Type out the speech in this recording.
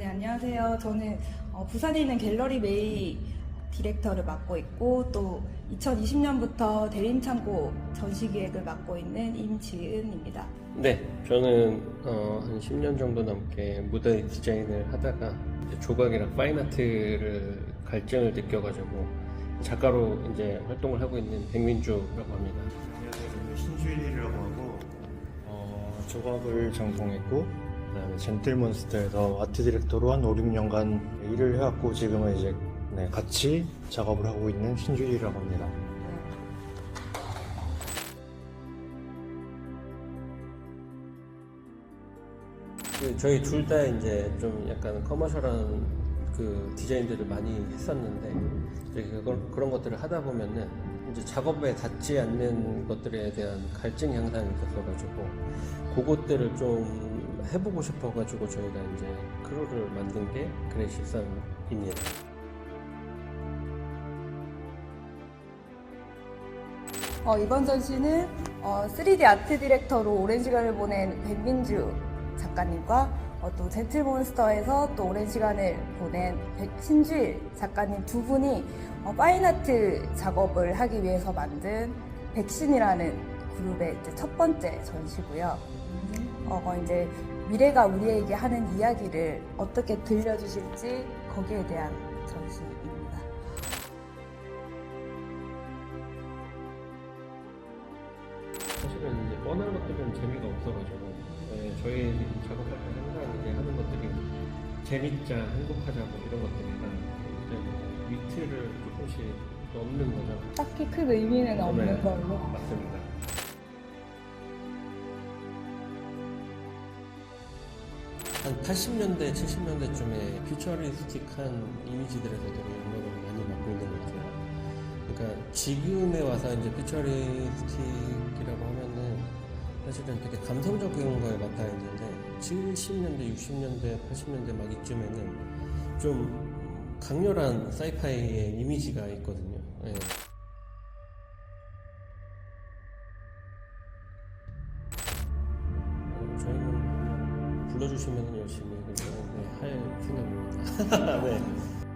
안녕하세요. 저는 어, 부산에 있는 갤러리 메이 디렉터를 맡고 있고 또 2020년부터 대림창고 전시기획을 맡고 있는 임지은입니다. 네, 저는 어, 한 10년 정도 넘게 무대 디자인을 하다가 이제 조각이랑 파인아트를 갈증을 느껴가지고 작가로 이제 활동을 하고 있는 백민주라고 합니다. 안녕하세요. 저는 신주일이라고 하고 어, 조각을 전공했고 그다음에 젠틀몬스터에서 아트 디렉터로 한 5, 6년간 일을 해왔고 지금은 이제 네, 같이 작업을 하고 있는 신주일이라고 합니다. 그 저희 둘 다 이제 좀 약간 커머셜한 그 디자인들을 많이 했었는데 그걸, 그런 것들을 하다 보면은 이제 작업에 닿지 않는 것들에 대한 갈증 향상이 있었어가지고 그것들을 좀 해보고 싶어가지고 저희가 이제 크루를 만든 게 그레이시선입니다. 어, 이번 전시는 어, 3D 아트 디렉터로 오랜 시간을 보낸 백민주 작가님과 어, 또 젠틀몬스터에서 또 오랜 시간을 보낸 백, 신주일 작가님 두 분이 어, 파인아트 작업을 하기 위해서 만든 백신이라는 그룹의 첫 번째 전시고요. 어, 어, 이제 미래가 우리에게 하는 이야기를 어떻게 들려주실지 거기에 대한 전시입니다. 사실은 이제 뻔한 것들은 재미가 없어가지고 네, 저희 작업할 때 항상 이제 하는 것들이 재밌자 행복하자 뭐 이런 것들이라 이제 뭐 위트를 조금씩 넣는 거죠. 딱히 큰 의미는 없는 네, 걸로. 맞습니다. 한 80년대, 70년대쯤에 퓨처리스틱한 이미지들에서 되게 영향을 많이 받고 있는 것 같아요. 그러니까 지금에 와서 이제 퓨처리스틱이라고 하면은 사실은 되게 감성적인 거에 맞닿아 있는데 70년대, 60년대, 80년대 막 이쯤에는 좀 강렬한 사이파이의 이미지가 있거든요. 예. 불러주시면 열심히 할 생각입니다. 네.